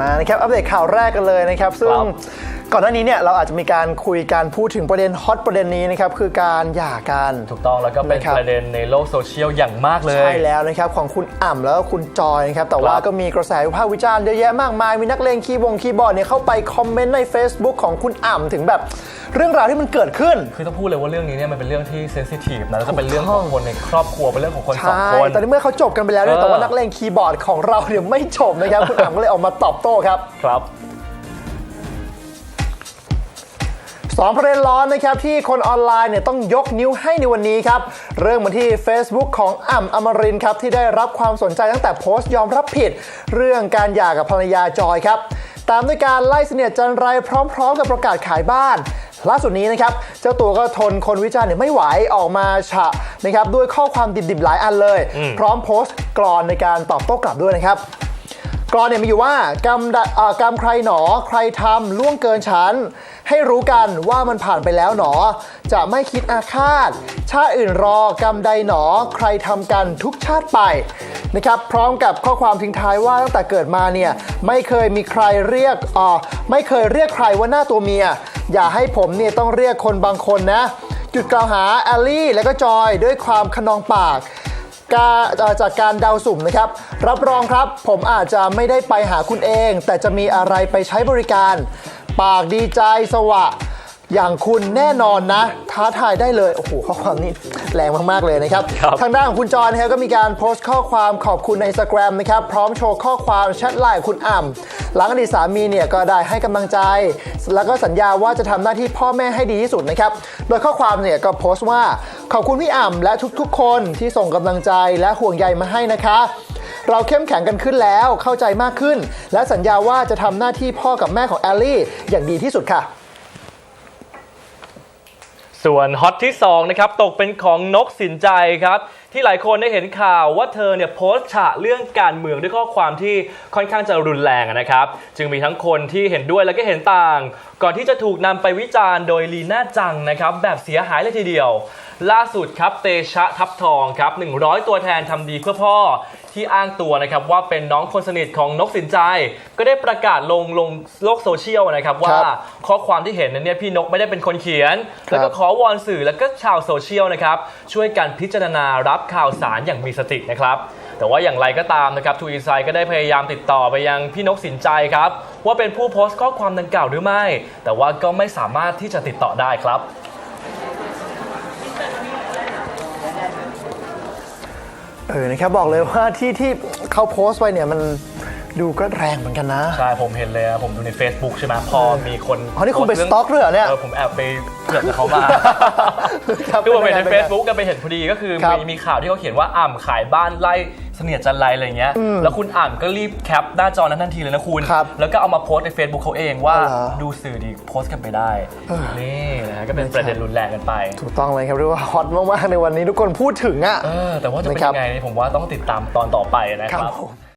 มานะครับอัปเดตข่าวแรกกันเลยนะครับ ซึ่ง ก่อนหน้านี้เนี่ยเราอาจจะมีการคุยการพูดถึงประเด็นฮอตประเด็นนี้นะครับคือการหย่ากันถูกต้องแล้วก็เป็นนะครับประเด็นในโลกโซเชียลอย่างมากเลย ใช่แล้วนะครับของคุณอ่ำแล้วก็คุณจอยนะครับแต่ว่าครับก็มีกระแสวิพากษ์วิจารณ์เยอะแยะมากมาย มีนักเลงคีย์บงคีย์บอร์ดเนี่ยเข้าไปคอมเมนต์ใน Facebook ของคุณอ่ำถึงแบบเรื่องราวที่มันเกิดขึ้น คือต้องพูดเลยว่าเรื่องนี้เนี่ยมันเป็นเรื่องที่เซนซิทีฟนะแล้วก็เป็นเรื่องของคนในครอบครัวเป็นเรื่องของคนสองใช่คนตอนนี้เมื่อเขาจบกันไปแล้วเนี่ยเออแต่ว่านักเลงคีย์บอร์ดของเราเนี่ยไม่จบนะครับคุณอ่ำก็เลยออกมาตอบโต้ครับครับ สองประเด็นร้อนนะครับที่คนออนไลน์เนี่ยต้องยกนิ้วให้ในวันนี้ครับ เริ่มมาที่ Facebook ของอ่ำอมรินทร์ครับที่ได้รับความสนใจตั้งแต่โพสต์ยอมรับผิด เรื่องการหย่ากับภรรยาจอยครับ ตามด้วยการไล่เสนียดจันไรพร้อม ๆ กับประกาศขายบ้านล่าสุดนี้นะครับ เจ้าตัวก็ทนคนวิจารณ์เนี่ยไม่ไหวออกมาฉะนะครับด้วยข้อความดิบๆหลายอันเลย พร้อมโพสต์กรอนในการตอบโต้กลับด้วยนะครับ กรอนเนี่ยมีอยู่ว่ากรรมใดอ่ากรรมใครหนอใครทำล่วงเกินฉัน ให้รู้กันว่ามันผ่านไปแล้วหนอ จะไม่คิดอาฆาต ชาติอื่นรอกรรมใดหนอ ใครทำกันทุกชาติไปนะครับพร้อมกับข้อความทิ้งท้ายว่าตั้งแต่เกิดมาเนี่ยไม่เคยมีใครเรียกอ่าไม่เคยเรียกใครว่าหน้าตัวเมีย อย่าให้ผมเนี่ยต้องเรียกคนบางคนนะหยุดกล่าวหาแอลลี่และก็จอยด้วยความขนองปาก การจากการเดาสุ่มนะครับ รับรองครับ ผมอาจจะไม่ได้ไปหาคุณเอง แต่จะมีอะไรไปใช้บริการ ปากดีใจสวะ อย่างคุณแน่นอนนะ ท้าทายได้เลย โอ้โหข้อความนี้แรงมากๆเลยนะครับครับทางด้านของคุณจอนะครับก็มีการโพสต์ข้อความขอบคุณใน Instagram นะครับ พร้อมโชว์ข้อความแชทไลน์ของคุณอ่ำหลังอดีตสามีเนี่ยก็ได้ให้กำลังใจ แล้วก็สัญญาว่าจะทำหน้าที่พ่อแม่ให้ดีที่สุดนะครับ โดยข้อความเนี่ยก็โพสต์ว่าขอบคุณพี่อ่ำและทุกๆ คนที่ส่งกำลังใจและห่วงใยมาให้นะคะเราเข้มแข็งกันขึ้นแล้วเข้าใจมากขึ้น และสัญญาว่าจะทำหน้าที่พ่อกับแม่ของแอลลี่ อย่างดีที่สุดค่ะ ส่วนฮอตที่2นะครับตกเป็นของนกสินใจครับ ที่หลายคนได้เห็นข่าวว่าเธอเนี่ยโพสต์ฉะเรื่องการเมืองด้วยข้อความที่ค่อนข้างจะรุนแรงนะครับ จึงมีทั้งคนที่เห็นด้วยและก็เห็นต่าง ก่อนที่จะถูกนำไปวิจารณ์โดยลีน่าจังนะครับแบบเสียหายเลยทีเดียว ล่าสุดครับเตชะทับทองครับ100 ตัวแทนทำดีเพื่อพ่อ ที่อ้างตัวนะครับว่าเป็นน้องคนสนิทของนกสินใจ ก็ได้ประกาศลงลงโลกโซเชียลนะครับว่าครับข้อความที่เห็นนั้นเนี่ยพี่นกไม่ได้เป็นคนเขียนครับแล้วก็ขอวอนสื่อแล้วก็ชาวโซเชียลนะครับช่วยกันพิจารณารับข่าวสารอย่างมีสตินะครับแต่ว่าอย่างไรก็ตามนะครับทูอีไซก็ได้พยายามติดต่อไปยังพี่นกสินใจครับว่าเป็นผู้โพสต์ข้อความดังกล่าวหรือไม่ แต่ว่าก็ไม่สามารถที่จะติดต่อได้ครับ เออนะครับบอกเลยว่าที่ที่เขาโพสต์ไว้เนี่ยมัน ดูก็แรงเหมือนกันนะ ใช่ผมเห็นเลยอะผมดูใน Facebook ใช่ไหมพอมีคนอ๋อนี่คุณไปโพสต์สต็อกด้วยเหรอเนี่ยเออผมแอบไปเกือบจะเขามาครับคือผมเห็นในป็ไง Facebook กันไปเห็นพอดีก็คือครับมีมีข่าวที่เขาเขียนว่าอ่ำขายบ้านไล่เสนียดจันไรอะไรเงี้ย แล้วคุณอ่ำก็รีบแคปหน้าจอนั้นทันทีเลยนะคุณ ครับแล้วก็เอามาโพสต์ใน Facebook เขาเองว่า อ๋อเหรอ ดูสื่อดีโพสต์กันไปได้นี่นะฮะก็เป็นประเด็นรุนแรงกันไป ถูกต้องเลยครับเรียกว่าฮอตมากๆในวันนี้ทุกคนพูดถึงอะ เออแต่ว่าจะเป็นนะครับยังไงนี่ผมว่าต้องติดตามตอนต่อไปนะคครัรับบ ผม